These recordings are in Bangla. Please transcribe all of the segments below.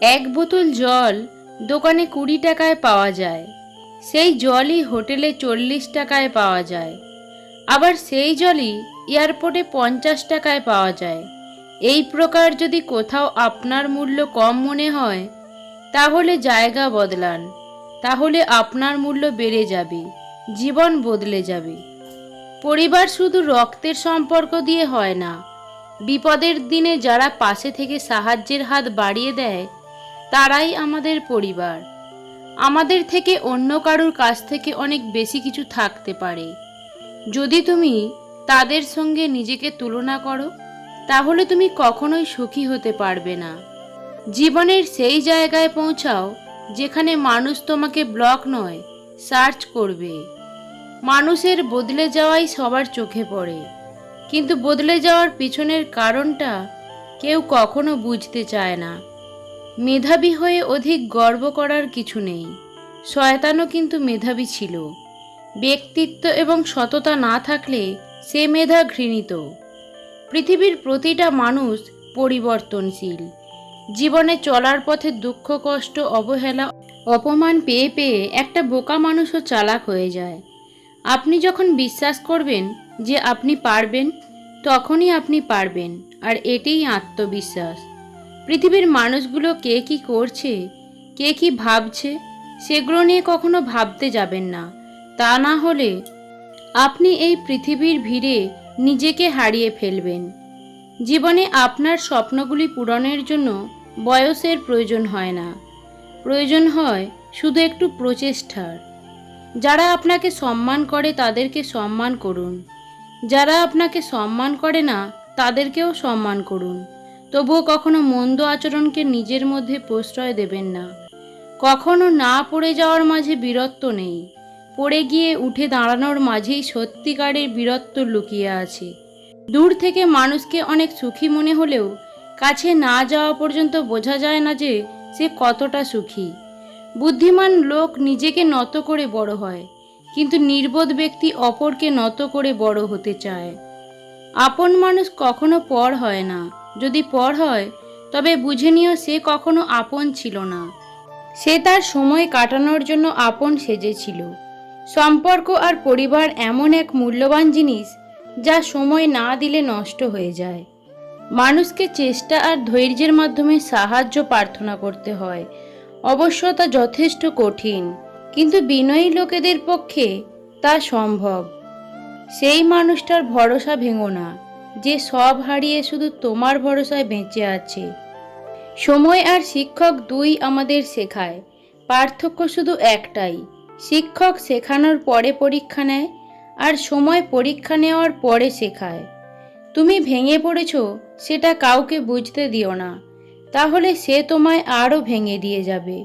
এক বোতল জল দোকানে কুড়ি টাকায় পাওয়া যায়। সেই জলই হোটেলে চল্লিশ টাকায় পাওয়া যায়। আবার সেই জলই এয়ারপোর্টে পঞ্চাশ টাকায় পাওয়া যায়। এই প্রকার যদি কোথাও আপনার মূল্য কম মনে হয়, তাহলে জায়গা বদলান। তাহলে আপনার মূল্য বেড়ে যাবে, জীবন বদলে যাবে। পরিবার শুধু রক্তের সম্পর্ক দিয়ে হয় না, বিপদের দিনে যারা পাশে থেকে সাহায্যের হাত বাড়িয়ে দেয় তারাই আমাদের পরিবার। আমাদের থেকে অন্য কারুর কাছ থেকে অনেক বেশি কিছু থাকতে পারে। যদি তুমি তাদের সঙ্গে নিজেকে তুলনা করো, তাহলে তুমি কখনোই সুখী হতে পারবে না। জীবনের সেই জায়গায় পৌঁছাও যেখানে মানুষ তোমাকে ব্লক নয় সার্চ করবে। মানুষের বদলে যাওয়াই সবার চোখে পড়ে। কিন্তু বদলে যাওয়ার পিছনের কারণটা কেউ কখনো বুঝতে চায় না। মেধাবী হয়ে অধিক গর্ব করার কিছু নেই। শয়তানও কিন্তু মেধাবী ছিল। ব্যক্তিত্ব এবং সততা না থাকলে সে মেধা ঘৃণিত। পৃথিবীর প্রতিটা মানুষ পরিবর্তনশীল। জীবনে চলার পথে দুঃখ, কষ্ট, অবহেলা, অপমান পেয়ে পেয়ে একটা বোকা মানুষও চালাক হয়ে যায়। আপনি যখন বিশ্বাস করবেন যে আপনি পারবেন, তখনই আপনি পারবেন, আর এটাই আত্মবিশ্বাস। পৃথিবীর মানুষগুলো কে কি করছে, কে কি ভাবছে, সেগুলো নিয়ে কখনো ভাবতে যাবেন না। তা না হলে আপনি এই পৃথিবীর ভিড়ে নিজেকে হারিয়ে ফেলবেন। জীবনে আপনার স্বপ্নগুলি পূরণের জন্য বয়সের প্রয়োজন হয় না। প্রয়োজন হয় শুধু একটু প্রচেষ্টার। যারা আপনাকে সম্মান করে তাদেরকে সম্মান করুন। যারা আপনাকে সম্মান করে না, তাদেরকেও সম্মান করুন। তবুও কখনো মন্দ আচরণকে নিজের মধ্যে প্রশ্রয় দেবেন না। কখনো না পড়ে যাওয়ার মাঝে বীরত্ব নেই। পড়ে গিয়ে উঠে দাঁড়ানোর মাঝেই সত্যিকারের বীরত্ব লুকিয়ে আছে। দূর থেকে মানুষকে অনেক সুখী মনে হলেও কাছে না যাওয়া পর্যন্ত বোঝা যায় না যে সে কতটা সুখী। বুদ্ধিমান লোক নিজেকে নত করে বড় হয়, কিন্তু নির্বোধ ব্যক্তি অপরকে নত করে বড় হতে চায়। আপন মানুষ কখনো পর হয় না। যদি পর হয়, তবে বুঝে নিও সে কখনো আপন ছিল না। সে তার সময় কাটানোর জন্য আপন সেজেছিল। সম্পর্ক আর পরিবার এমন এক মূল্যবান জিনিস যা সময় না দিলে নষ্ট হয়ে যায়। মানুষকে চেষ্টা আর ধৈর্যের মাধ্যমে সাহায্য প্রার্থনা করতে হয়। অবশ্য তা যথেষ্ট কঠিন, কিন্তু বিনয়ী লোকেদের পক্ষে তা সম্ভব। সেই মানুষটার ভরসা ভেঙো না। যে সব হারিয়ে শুধু তোমার ভরসায় বেঁচে আছে। সময় আর শিক্ষক দুই আমাদের শেখায়, পার্থক্য শুধু একটাই। শিক্ষক শেখানোর পরে পরীক্ষা নেয়, আর সময় পরীক্ষা নেওয়ার পরে শেখায়। তুমি ভেঙে পড়েছ, সেটা কাউকে বুঝতে দিও না। তাহলে সে তোমায় আরও ভেঙে দিয়ে যাবে।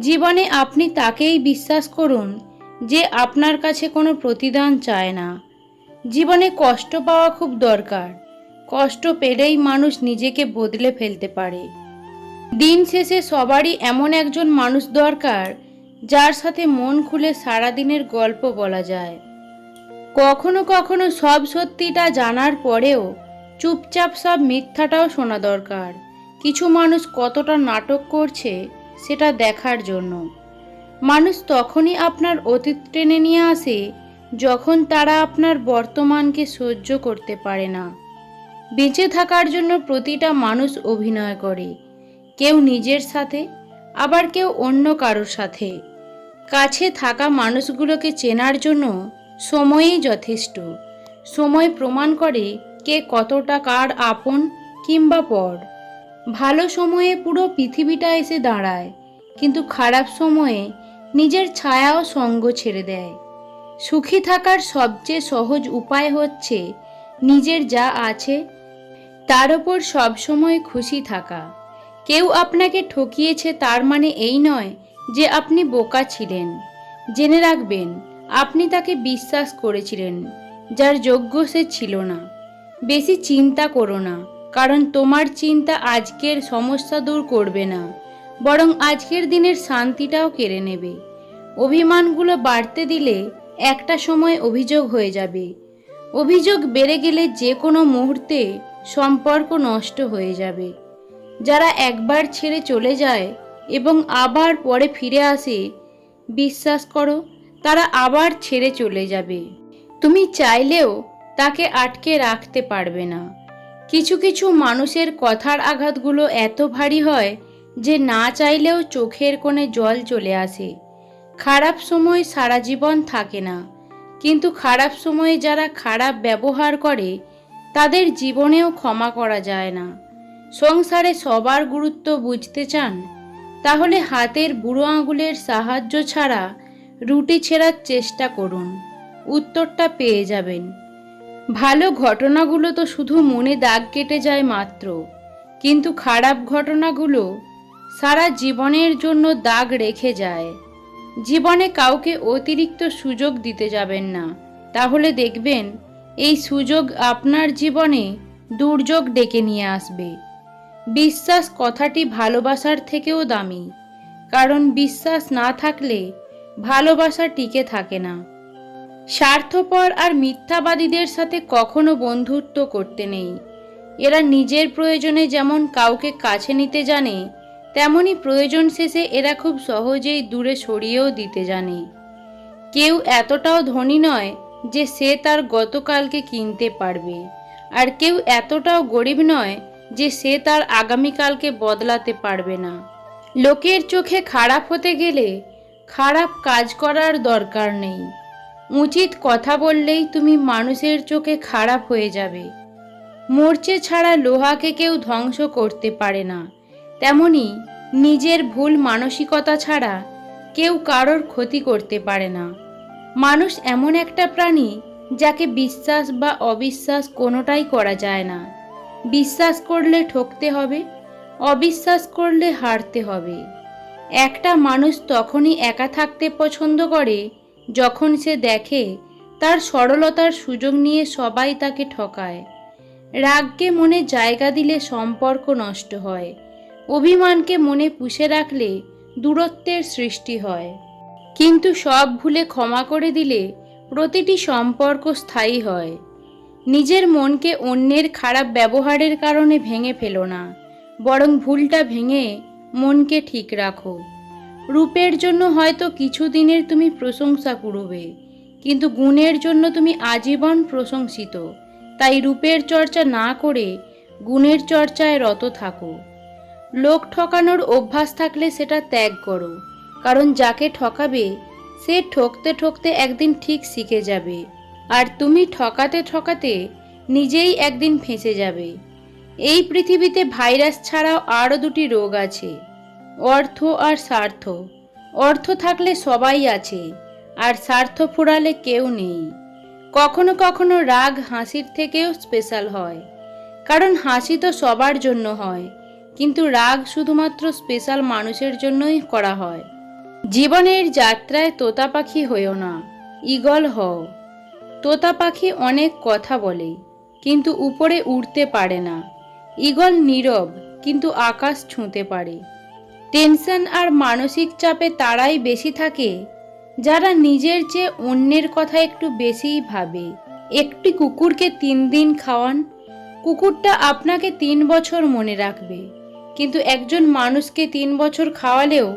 জীবনে আপনি তাকেই বিশ্বাস করুন যে আপনার কাছে কোনো প্রতিদান চায় না। জীবনে কষ্ট পাওয়া খুব দরকার। কষ্ট পেলেই মানুষ নিজেকে বদলে ফেলতে পারে। দিন শেষে সবারই এমন একজন মানুষ দরকার, যার সাথে মন খুলে সারাদিনের গল্প বলা যায়। কখনো কখনো সব সত্যিটা জানার পরেও চুপচাপ সব মিথ্যাটাও শোনা দরকার। কিছু মানুষ কতটা নাটক করছে সেটা দেখার জন্য। মানুষ তখনই আপনার অতীত টেনে নিয়ে আসে যখন তারা আপনার বর্তমানকে সহ্য করতে পারে না। বেঁচে থাকার জন্য প্রতিটা মানুষ অভিনয় করে। কেউ নিজের সাথে, আবার কেউ অন্য কারোর সাথে। কাছে থাকা মানুষগুলোকে চেনার জন্য সময়ই যথেষ্ট। সময় প্রমাণ করে কে কতটা কার আপন কিংবা পর। ভালো সময়ে পুরো পৃথিবীটা এসে দাঁড়ায়, কিন্তু খারাপ সময়ে নিজের ছায়াও সঙ্গ ছেড়ে দেয়। সুখী থাকার সবচেয়ে সহজ উপায় হচ্ছে নিজের যা আছে তার ওপর সবসময় খুশি থাকা। কেউ আপনাকে ঠকিয়েছে তার মানে এই নয় যে আপনি বোকা ছিলেন। জেনে রাখবেন, আপনি তাকে বিশ্বাস করেছিলেন, যার যোগ্য সে ছিল না। বেশি চিন্তা করো না, কারণ তোমার চিন্তা আজকের সমস্যা দূর করবে না, বরং আজকের দিনের শান্তিটাও কেড়ে নেবে। অভিমানগুলো বাড়তে দিলে একটা সময় অভিযোগ হয়ে যাবে। অভিযোগ বেড়ে গেলে যে কোনো মুহূর্তে সম্পর্ক নষ্ট হয়ে যাবে। যারা একবার ছেড়ে চলে যায় এবং আবার পরে ফিরে আসে, বিশ্বাস করো, তারা আবার ছেড়ে চলে যাবে। তুমি চাইলেও তাকে আটকে রাখতে পারবে না। কিছু কিছু মানুষের কথার আঘাতগুলো এত ভারী হয় যে না চাইলেও চোখের কোণে জল চলে আসে। খারাপ সময় সারা জীবন থাকে না। কিন্তু খারাপ সময়ে যারা খারাপ ব্যবহার করে, তাদের জীবনেও ক্ষমা করা যায় না। সংসারে সবার গুরুত্ব বুঝতে চান, তাহলে হাতের বুড়ো আঙুলের সাহায্য ছাড়া রুটি ছেঁড়ার চেষ্টা করুন। উত্তরটা পেয়ে যাবেন। ভালো ঘটনাগুলো তো শুধু মনে দাগ কেটে যায় মাত্র, কিন্তু খারাপ ঘটনাগুলো সারা জীবনের জন্য দাগ রেখে যায়। জীবনে কাউকে অতিরিক্ত সুযোগ দিতে যাবেন না। তাহলে দেখবেন, এই সুযোগ আপনার জীবনে দুর্যোগ ডেকে নিয়ে আসবে। বিশ্বাস কথাটি ভালোবাসার থেকেও দামি। কারণ বিশ্বাস না থাকলে ভালোবাসা টিকে থাকে না। স্বার্থপর আর মিথ্যাবাদীদের সাথে কখনো বন্ধুত্ব করতে নেই। এরা নিজের প্রয়োজনে যেমন কাউকে কাছে নিতে জানে তেমনি প্রয়োজন শেষে এরা খুব সহজেই দূরে সরিয়েও দিতে জানে। কেউ এতটাও ধনী নয় যে সে তার গতকালকে কিনতে পারবে। আর কেউ এতটাও গরিব নয় যে সে তার আগামীকালকে বদলাতে পারবে না। লোকের চোখে খারাপ হতে গেলে খারাপ কাজ করার দরকার নেই। উচিত কথা বললেই তুমি মানুষের চোখে খারাপ হয়ে যাবে। মরচে ছাড়া লোহাকে কেউ ধ্বংস করতে পারে না। তেমনি নিজের ভুল মানসিকতা ছাড়া কেউ কারোর ক্ষতি করতে পারে না। মানুষ এমন একটা প্রাণী যাকে বিশ্বাস বা অবিশ্বাস কোনোটাই করা যায় না। বিশ্বাস করলে ঠকতে হবে, অবিশ্বাস করলে হারতে হবে। একটা মানুষ তখনই একা থাকতে পছন্দ করে যখন সে দেখে তার সরলতার সুযোগ নিয়ে সবাই তাকে ঠকায়। রাগকে মনে জায়গা দিলে সম্পর্ক নষ্ট হয়। অভিমানকে মনে পুষে রাখলে দূরত্বের সৃষ্টি হয়। কিন্তু সব ভুলে ক্ষমা করে দিলে প্রতিটি সম্পর্ক স্থায়ী হয়। নিজের মনকে অন্যের খারাপ ব্যবহারের কারণে ভেঙে ফেলো না, বরং ভুলটা ভেঙে মনকে ঠিক রাখো। রূপের জন্য হয়তো কিছু দিনের তুমি প্রশংসা কুড়বে, কিন্তু গুণের জন্য তুমি আজীবন প্রশংসিত। তাই রূপের চর্চা না করে গুণের চর্চায় রত থাকো। লোক ঠকানোর অভ্যাস থাকলে সেটা ত্যাগ করো। কারণ যাকে ঠকাবে, সে ঠকতে ঠকতে একদিন ঠিক শিখে যাবে। আর তুমি ঠকাতে ঠকাতে নিজেই একদিন ফেঁসে যাবে। এই পৃথিবীতে ভাইরাস ছাড়াও আরও দুটি রোগ আছে, অর্থ আর স্বার্থ। অর্থ থাকলে সবাই আছে, আর স্বার্থ ফুরালে কেউ নেই। কখনো কখনো রাগ হাসির থেকেও স্পেশাল হয়, কারণ হাসি তো সবার জন্য হয়। কিন্তু রাগ শুধুমাত্র স্পেশাল মানুষের জন্যই করা হয়। জীবনের যাত্রায় তোতা পাখি হয়েও না ইগল হও। তোতা পাখি অনেক কথা বলে, কিন্তু উপরে উড়তে পারে না। ইগল নীরব, কিন্তু আকাশ ছুঁতে পারে। টেনশন আর মানসিক চাপে তারাই বেশি থাকে, যারা নিজের চেয়ে অন্যের কথা একটু বেশিই ভাবে। একটি কুকুরকে তিন দিন খাওয়ান, কুকুরটা আপনাকে তিন বছর মনে রাখবে। কিন্তু একজন মানুষকে তিন বছর খাওয়ালেও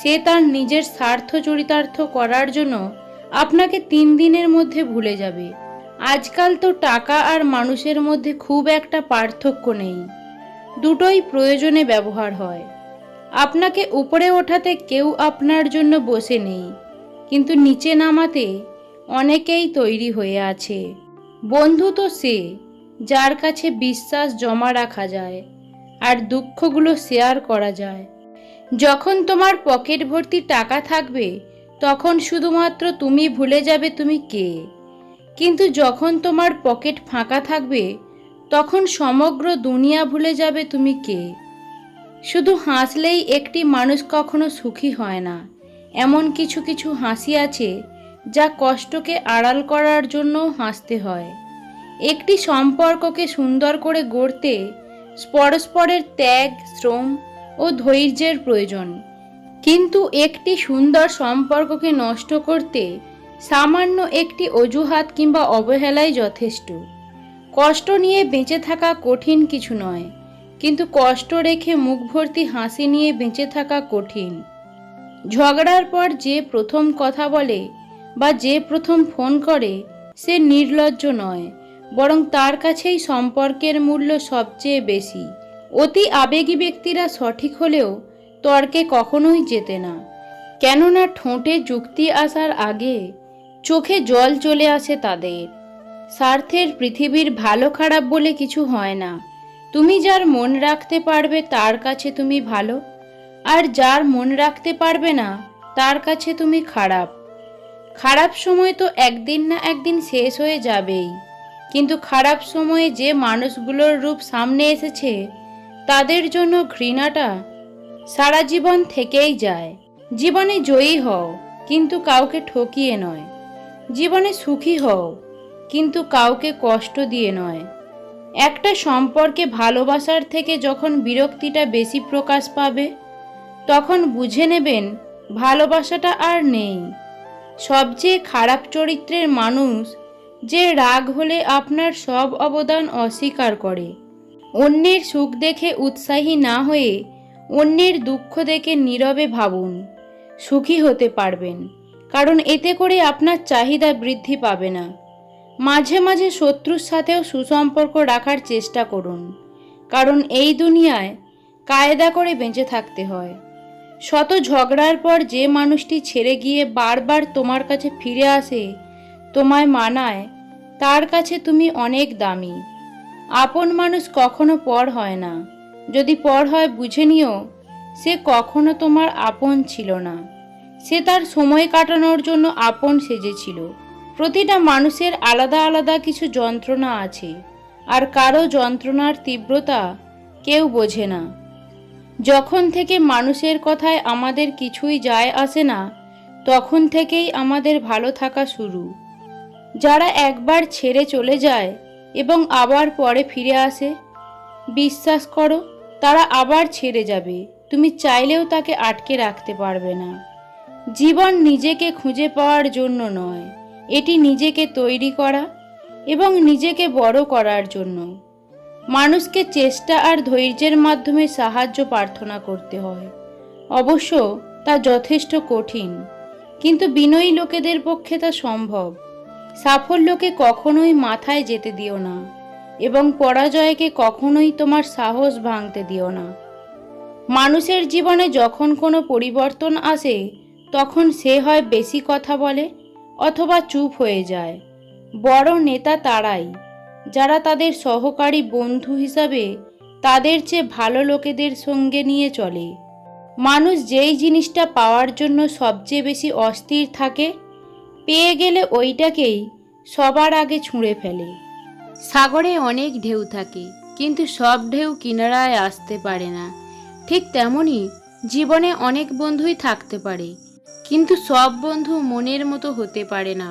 সে তার নিজের স্বার্থ চরিতার্থ করার জন্য আপনাকে তিন দিনের মধ্যে ভুলে যাবে। আজকাল তো টাকা আর মানুষের মধ্যে খুব একটা পার্থক্য নেই। দুটোই প্রয়োজনে ব্যবহার হয়। আপনাকে উপরে ওঠাতে কেউ আপনার জন্য বসে নেই, কিন্তু নিচে নামাতে অনেকেই তৈরি হয়ে আছে। বন্ধু তো সে, যার কাছে বিশ্বাস জমা রাখা যায়। আর দুঃখগুলো শেয়ার করা যায়। যখন তোমার পকেট ভর্তি টাকা থাকবে, তখন শুধুমাত্র তুমি ভুলে যাবে তুমি কে। কিন্তু যখন তোমার পকেট ফাঁকা থাকবে, তখন সমগ্র দুনিয়া ভুলে যাবে তুমি কে। শুধু হাসলেই একটি মানুষ কখনো সুখী হয় না। এমন কিছু কিছু হাসি আছে, যা কষ্টকে আড়াল করার জন্য হাসতে হয়। একটি সম্পর্ককে সুন্দর করে গড়তে পরস্পরের ত্যাগ, শ্রম ও ধৈর্যের প্রয়োজন। কিন্তু একটি সুন্দর সম্পর্ককে নষ্ট করতে সামান্য একটি অজুহাত কিংবা অবহেলাই যথেষ্ট। কষ্ট নিয়ে বেঁচে থাকা কঠিন কিছু নয়, কিন্তু কষ্ট রেখে মুখ ভর্তি হাসি নিয়ে বেঁচে থাকা কঠিন। ঝগড়ার পর যে প্রথম কথা বলে বা যে প্রথম ফোন করে, সে নির্লজ্জ নয়। বরং তার কাছেই সম্পর্কের মূল্য সবচেয়ে বেশি। অতি আবেগী ব্যক্তিরা সঠিক হলেও তর্কে কখনোই যেতে না। কেননা ঠোঁটে যুক্তি আসার আগে চোখে জল চলে আসে তাদের। স্বার্থের পৃথিবীর ভালো খারাপ বলে কিছু হয় না। তুমি যার মন রাখতে পারবে তার কাছে তুমি ভালো। আর যার মন রাখতে পারবে না তার কাছে তুমি খারাপ। খারাপ সময় তো একদিন না একদিন শেষ হয়ে যাবেই। কিন্তু খারাপ সময়ে যে মানুষগুলোর রূপ সামনে এসেছে, তাদের জন্য ঘৃণাটা সারা জীবন থেকেই যায়। জীবনে জয়ী হও, কিন্তু কাউকে ঠকিয়ে নয়। জীবনে সুখী হও, কিন্তু কাউকে কষ্ট দিয়ে নয়। একটা সম্পর্কে ভালোবাসার থেকে যখন বিরক্তিটা বেশি প্রকাশ পাবে, তখন বুঝে নেবেন ভালোবাসাটা আর নেই। সবচেয়ে খারাপ চরিত্রের মানুষ যে রাগ হলে আপনার সব অবদান অস্বীকার করে। অন্যের সুখ দেখে উৎসাহী না হয়ে অন্যের দুঃখ দেখে নীরবে ভাবুন। সুখী হতে পারবেন, কারণ এতে করে আপনার চাহিদা বৃদ্ধি পাবে না। মাঝে মাঝে শত্রুর সাথেও সুসম্পর্ক রাখার চেষ্টা করুন, কারণ এই দুনিয়ায় কায়দা করে বেঁচে থাকতে হয়। শত ঝগড়ার পর যে মানুষটি ছেড়ে গিয়ে বারবার তোমার কাছে ফিরে আসে, তোমায় মানায় তার কাছে তুমি অনেক দামি। আপন মানুষ কখনো পর হয় না। যদি পর হয় বুঝে নিও, সে কখনো তোমার আপন ছিল না। সে তার সময় কাটানোর জন্য আপন সেজেছিল। প্রতিটা মানুষের আলাদা আলাদা কিছু যন্ত্রণা আছে, আর কারও যন্ত্রণার তীব্রতা কেউ বোঝে না। যখন থেকে মানুষের কথায় আমাদের কিছুই যায় আসে না, তখন থেকেই আমাদের ভালো থাকা শুরু। যারা একবার ছেড়ে চলে যায় এবং আবার পরে ফিরে আসে, বিশ্বাস করো, তারা আবার ছেড়ে যাবে। তুমি চাইলেও তাকে আটকে রাখতে পারবে না। জীবন নিজেকে খুঁজে পাওয়ার জন্য নয়। এটি নিজেকে তৈরি করা এবং নিজেকে বড় করার জন্য। মানুষকে চেষ্টা আর ধৈর্যের মাধ্যমে সাহায্য প্রার্থনা করতে হয়। অবশ্য তা যথেষ্ট কঠিন, কিন্তু বিনয়ী লোকেদের পক্ষে তা সম্ভব। সাফল্যকে কখনোই মাথায় যেতে দিও না এবং পরাজয়কে কখনোই তোমার সাহস ভাঙতে দিও না। মানুষের জীবনে যখন কোনো পরিবর্তন আসে, তখন সে হয় বেশি কথা বলে অথবা চুপ হয়ে যায়। বড় নেতা তারাই, যারা তাদের সহকারী বন্ধু হিসাবে তাদের চেয়ে ভালো লোকেদের সঙ্গে নিয়ে চলে। মানুষ যেই জিনিসটা পাওয়ার জন্য সবচেয়ে বেশি অস্থির থাকে পেয়ে গেলে ওইটাকেই সবার আগে ছুঁড়ে ফেলে। সাগরে অনেক ঢেউ থাকে, কিন্তু সব ঢেউ কিনারায় আসতে পারে না। ঠিক তেমনই জীবনে অনেক বন্ধুই থাকতে পারে, কিন্তু সব বন্ধু মনের মতো হতে পারে না।